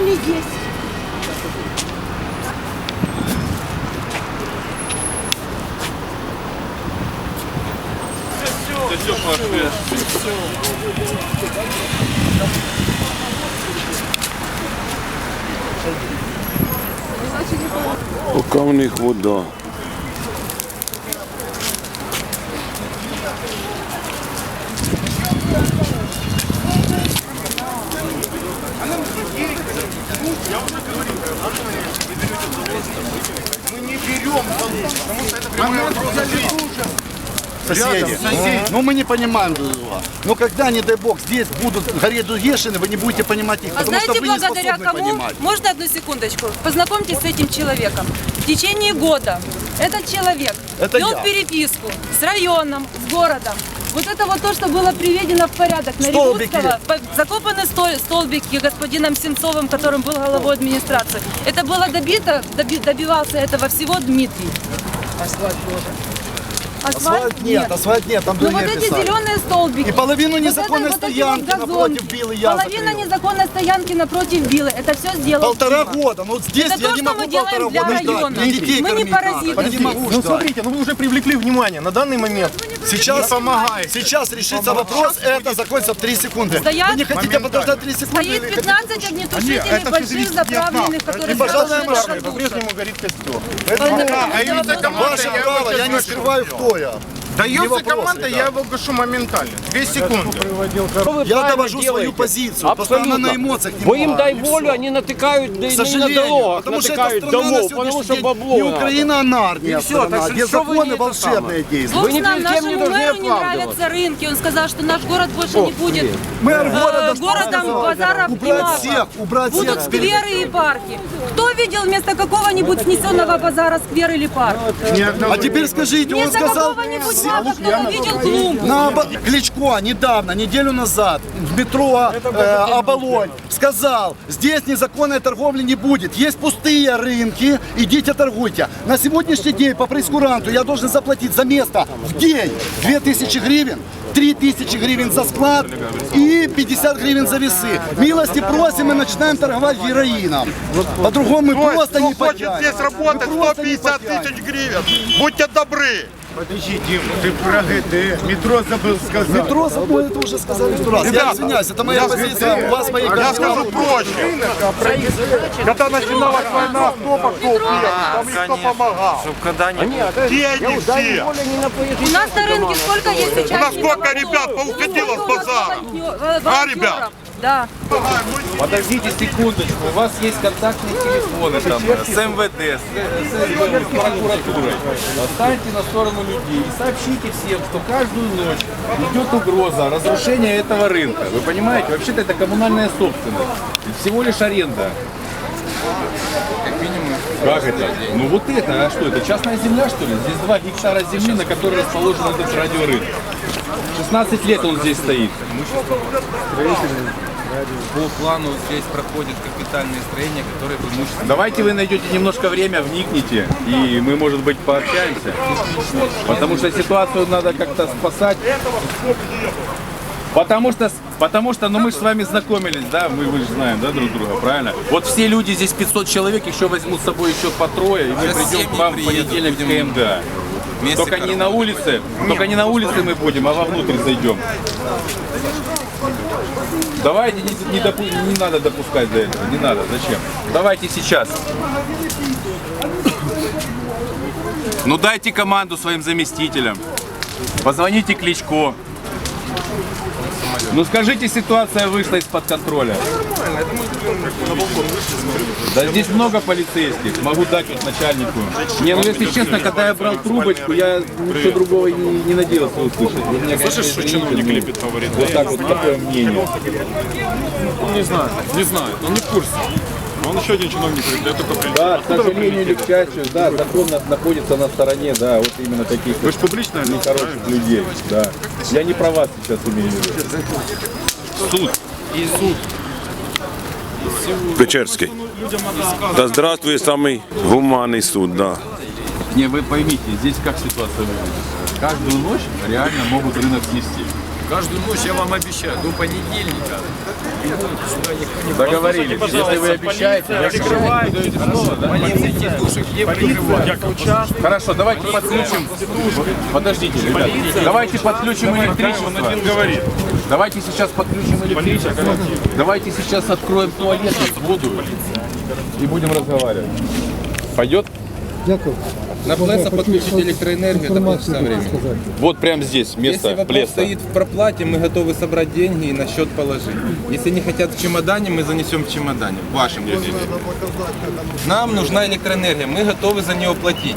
они есть. Поки у них вода. Соседи. Ну мы не понимаем друг друга. Но когда, не дай бог, здесь будут гореть другие шины, вы не будете понимать их, А потому что знаете, вы не благодаря способны кому? понимать. Можно одну секундочку? Познакомьтесь с этим человеком. В течение года этот человек Это вел я. переписку с районом, с городом. Вот это вот то, что было приведено в порядок на Столбики. Закопаны стол- столбики господином Сенцовым, которым был головой администрации. Это было добито, доби- добивался этого всего Дмитрий. Асфальт Асфальт нет, асфальт нет, там Ну вот эти писали. зеленые столбики. И половину незаконной это- вот стоянки вот напротив Билы я Половина закрыл. незаконной стоянки напротив Билы. Это все сделал Полтора года. Ну вот здесь Это я то, не могу полтора года ждать. района. Детей Мы не паразиты надо. Я не могу Ну смотрите, ну вы уже привлекли внимание. На данный момент Сейчас, помогает. сейчас решится вопрос, это закончится в 3 секунды. Стоят- Вы не хотите подождать 3 секунды? Стоит или 15 огнетушителей больших заправленных, которые пожалуйста, стоят на по-прежнему горит костер. хотите? Ваша право, я не скрываю, кто я. Не Дается команда, я его гашу моментально. Две секунды. Я довожу свою позицию, постоянно на эмоциях не Бо їм дай волю, вони натикають К не на сожалению, дорогах, потому что эта натикають страна на домов, тому сегодняшний що день бабло не надо. Украина, а нарния И всё, страна, так что где что вы законы это волшебные действуют. Вы ни перед кем не нашему должны мэру не оправдываться. нравятся рынки. Он сказал, что наш город больше не будет Мэр э, города что городом сказал? базаров и Убрать всех, убрать Будут всех. скверы и парки. Кто видел вместо какого-нибудь снесенного базара сквер или парк? А теперь скажите, он Вместо сказал, какого-нибудь увидел клумбу? на Кличко недавно, неделю назад, в метро э, Оболонь сказал, здесь незаконной торговли не будет. Есть пустые рынки, идите торгуйте. На сегодняшний день по прескуранту я должен заплатить за место в день 2000 гривен. 3000 гривен за склад и 50 гривен за весы. Милости просим и начинаем торговать героином. По-другому мы просто не хочет здесь работать, Мы просто не 150 потянем. тысяч гривен. Будьте добры. Подожди, Дим, ты про ГД, метро забыл сказать. Метро забыл, это уже сказали сто раз. Я извиняюсь, это моя позиция, у вас мои Я скажу проще. Когда начиналась война, кто пошел там и кто помогал. Деньги все. У нас на рынке сколько есть У нас сейчас сколько ребят поуходило с базара. А, ребят? Да. Подождите секундочку, у вас есть контактные телефоны там, с МВД, с, с, с прокуратурой. Встаньте на сторону людей и сообщите всем, что каждую ночь идет угроза разрушения этого рынка. Вы понимаете, вообще-то это коммунальная собственность. Всего лишь аренда. Как это? Ну вот это, а что это, частная земля что ли? Здесь 2 гектара земли, на которой расположен этот радиорынок. 16 лет он здесь стоит. По плану здесь проходят капитальные строения, которые преимущественно... Давайте вы найдете немножко время, вникните, и мы, может быть, пообщаемся. Потому что ситуацию надо как-то спасать. Потому что, потому что, ну мы же с вами знакомились, да, мы, вы же знаем, да, друг друга, правильно? Вот все люди, здесь 500 человек, еще возьмут с собой еще по трое, и мы придем к вам в понедельник в КМДА. Вместе Только не на улице, только не на улице мы будем, а вовнутрь зайдем. Давайте, не, не допу- не надо допускать до этого, не надо, зачем? Давайте сейчас. Ну дайте команду своим заместителям. Позвоните Кличко. Ну скажите, ситуация вышла из-под контроля. Да здесь много полицейских, могу дать вот начальнику. Не, ну если честно, когда я брал трубочку, я ничего другого и не, не надеялся услышать. Меня, Слышишь, что чиновник лепит фаворит? Вот так вот такое мнение. Не знаю, не знаю, он не в курсе. Он еще один чиновник, я только прилетел. Да, к сожалению или к счастью, да, закон на- находится на стороне, да, вот именно таких Вы же публичное лицо, нехороших людей, да. Я не про вас сейчас имею в виду. Суд. И суд. Сказать. Та здравствує самий гуманний суд, да. Не, вы поймите, здесь как ситуация выглядит. Каждую ночь реально могут рынок снести. Каждую ночь я вам обещаю, до понедельника. Договорились. Если вы обещаете, я Полиция тетушек не прикрывает. Хорошо, давайте подключим. Подождите, ребят. Давайте подключим электричество. говорит. Давайте сейчас подключим электричество. Давайте сейчас откроем туалет воду и будем разговаривать. Пойдет? На Плеса подключить электроэнергию, это полчаса времени. Вот прямо здесь Если место вопрос плеса. стоит в проплате, мы готовы собрать деньги и на счет положить. Если не хотят в чемодане, мы занесем в чемодане, в вашем кабинете. Нам нужна электроэнергия, мы готовы за нее платить.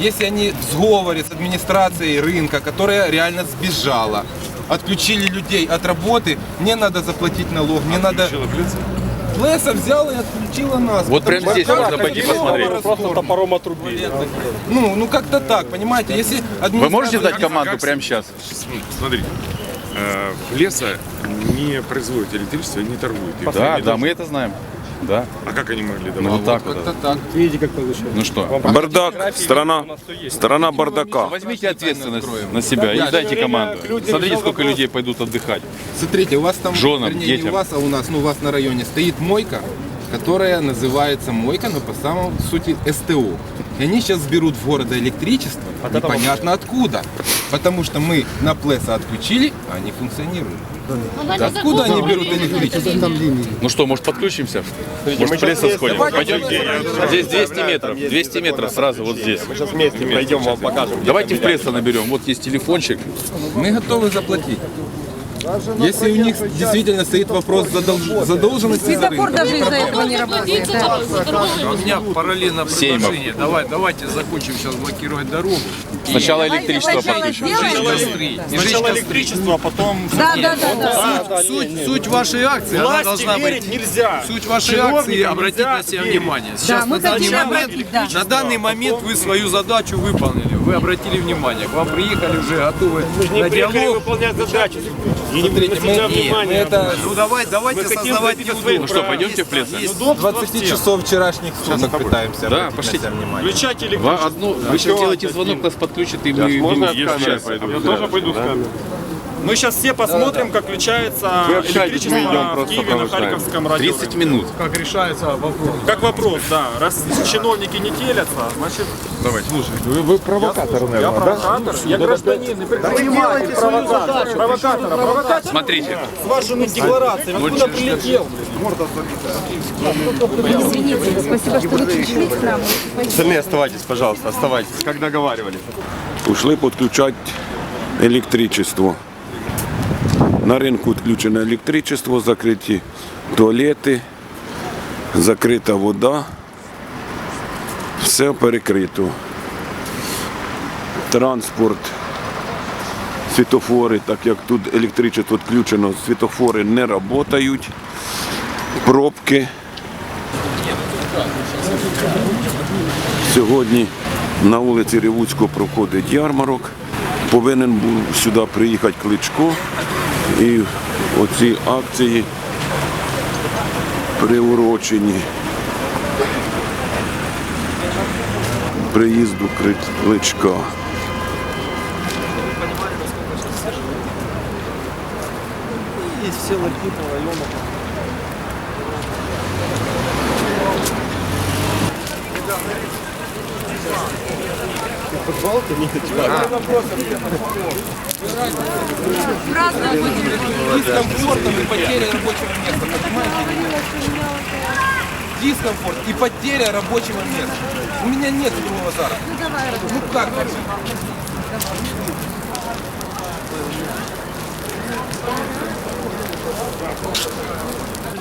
Если они в сговоре с администрацией рынка, которая реально сбежала, отключили людей от работы, мне надо заплатить налог, мне надо... Плеса взяла и отключила нас. Вот прямо здесь можно пойти посмотреть. Просто топором отрубили. Ну, ну как-то так, понимаете? Если Вы можете дать команду прямо сейчас? Смотрите, э, леса не производит электричество и не торгует. Да, да, мы это знаем. Да. А как они могли Ну вот так вот. Так. Ну что? Бардак, страна, страна бардака. Возьмите ответственность на себя и дайте команду. Смотрите, сколько людей пойдут отдыхать. Смотрите, у вас там, Женам, вернее, не детям. у вас, а у нас, ну у вас на районе стоит мойка, которая называется мойка, но по самому сути СТО. И они сейчас берут в города электричество, непонятно откуда. Потому что мы на Плеса отключили, а они функционируют. Откуда они берут электричество? Ну что, может подключимся? Может в лес сходим? Пойдемте. Здесь 200 метров. 200 метров сразу вот здесь. Мы сейчас вместе пойдем, вам покажем. Давайте в пресса наберем. Вот есть телефончик. Мы готовы заплатить. Если у них действительно стоит вопрос задолж- задолженности за Светофор рынком, даже из-за этого не работает. да. у меня параллельно Сеймов. предложение. Давай, давайте закончим сейчас блокировать дорогу. Сначала электричество подключим. сделаем. Сначала электричество, а потом... Да, да, да, да. Суть, суть вашей акции, она должна быть. нельзя. Суть вашей акции обратить на себя внимание. Сейчас мы на данный момент, да. на данный момент вы свою задачу выполнили. Вы обратили внимание. К вам приехали уже готовы на диалог. выполнять задачу. Смотрите, мы, мы это, ну давай, давайте создавать неудобно. Ну что, пойдемте в пресс? Есть 20 часов вчерашних суток пытаемся Да, пошлите. на себя внимание. Включать Ва- одну, вы сейчас делаете звонок, нас подключат, и мы Можно я сейчас. Я тоже пойду с камерой. Мы сейчас все посмотрим, как включается электричество в Киеве на Харьковском районе. 30 минут. Как решается вопрос. Как вопрос, да. Раз чиновники не телятся, значит... Давайте. Вы, вы провокатор, наверное, Я провокатор? Я гражданин. и предприниматель, провокатор. Провокатора. Провокатор Смотрите. с вашими декларациями. Откуда прилетел? Остальные оставайтесь, пожалуйста, оставайтесь, как договаривались. Ушли підключати електричество. На ринку відключене електричество, закриті туалети, закрита вода. Все перекрито. Транспорт, світофори, так як тут електричество відключено, світофори не працюють. Пробки. Сьогодні на вулиці Ревуцького проходить ярмарок. Повинен був сюди приїхати Кличко. І оці акції приурочені приїзду Кличка. І всі лакітного району. Дискомфортом и потеря рабочего места, понимаете? Дискомфорт и потеря рабочего места. У меня нет другого заработка. Ну как так?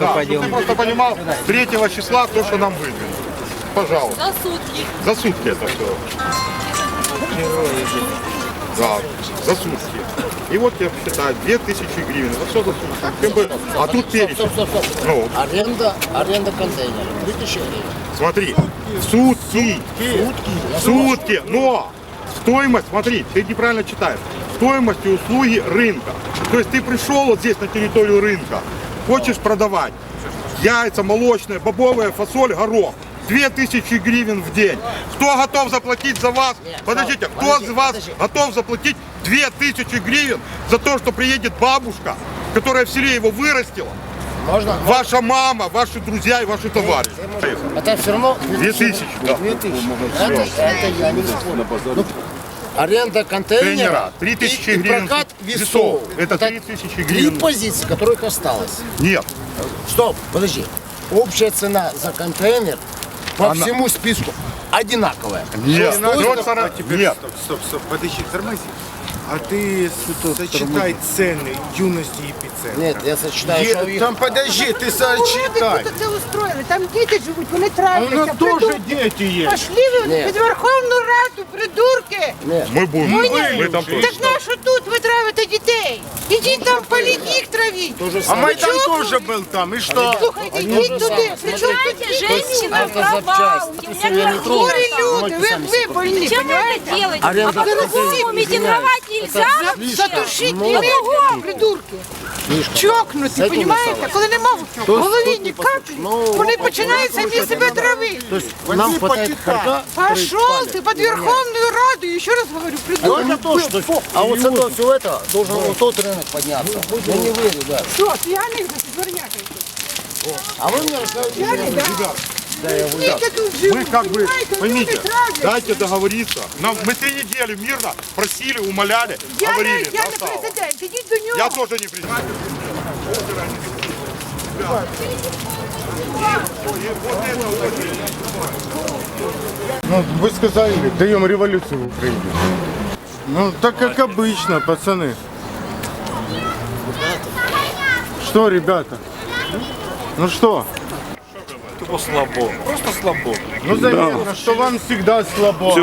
Да, чтобы ты просто понимал, 3 числа то, что нам выдвинули. Пожалуйста. За сутки. За сутки это все. Да, за сутки. И вот я считаю, 2000 гривен. Вот все за сутки. Как бы, а тут перечень. Ну, Аренда, аренда контейнера. 2000 гривен. смотри, сутки. Сутки. Сутки. Но стоимость, смотри, ты неправильно читаешь. Стоимость и услуги рынка. То есть ты пришел вот здесь на территорию рынка, хочешь продавать яйца, молочные, бобовая, фасоль, горох. 2000 гривен в день. Кто готов заплатить за вас? Подождите, кто подожди, из вас подожди. готов заплатить 2000 гривен за то, что приедет бабушка, которая в селе его вырастила? Можно? Ваша мама, ваши друзья и ваши товарищи. Это все равно 2000, да. 2000. Это, это я не спорю. Ну, аренда контейнера Тренера, 3000 и, и гривен прокат весов. весов. Это 3000 Три гривен. позиции, которых осталось. Нет. Стоп, подожди. Общая цена за контейнер по Она- всему списку одинаковая. Нет. Что стоит? Вот сорок- Нет. Стоп, стоп, подожди, тормози. А ты сочетай цены юности и эпицентра. Нет, я сочетаю, что их... Там подожди, ти сочетай. це устроїли? Там діти живуть, вони У травляться. нас тоже придурки. дети есть. Пошли ви Ні. під Верховну Раду, придурки! Мы будем. Мы там Так тоже. на що тут ви травите дітей? Ідіть там політь їх травіть. А Майдан Чого? тоже был там. И что? Слухайте, йдіть туди. Причому тут женщина запчасть. Я не трогаю. хворі люди, ви, ви больні, понимаєте? Аренда контейнера. мітингувати нельзя? Затушіть ім'я, придурки. Чокнуті, этим понімаєте? не Коли нема в голові ні каплі, Ну, вони починають самі себе травити. То есть нам хватает харька. Пошел ты под Верховную Раду, еще раз говорю, придурок. Это не то, что... А вот с этого всего этого должен вот тот рынок подняться. Я не верю, да. Что, пьяных да дворнякой? А вы мне рассказываете, Пьяный, да? Мы как бы, поймите, дайте договориться. Нам, мы три недели мирно просили, умоляли, Я, говорили. я не президент, ідіть до нього. Я тоже не президент. Ну, вы сказали, даем революцию в Украине. Ну, так как обычно, пацаны. Что, ребята? Ну что? Слабо. Просто слабо. Ну, заметно, что вам всегда слабо.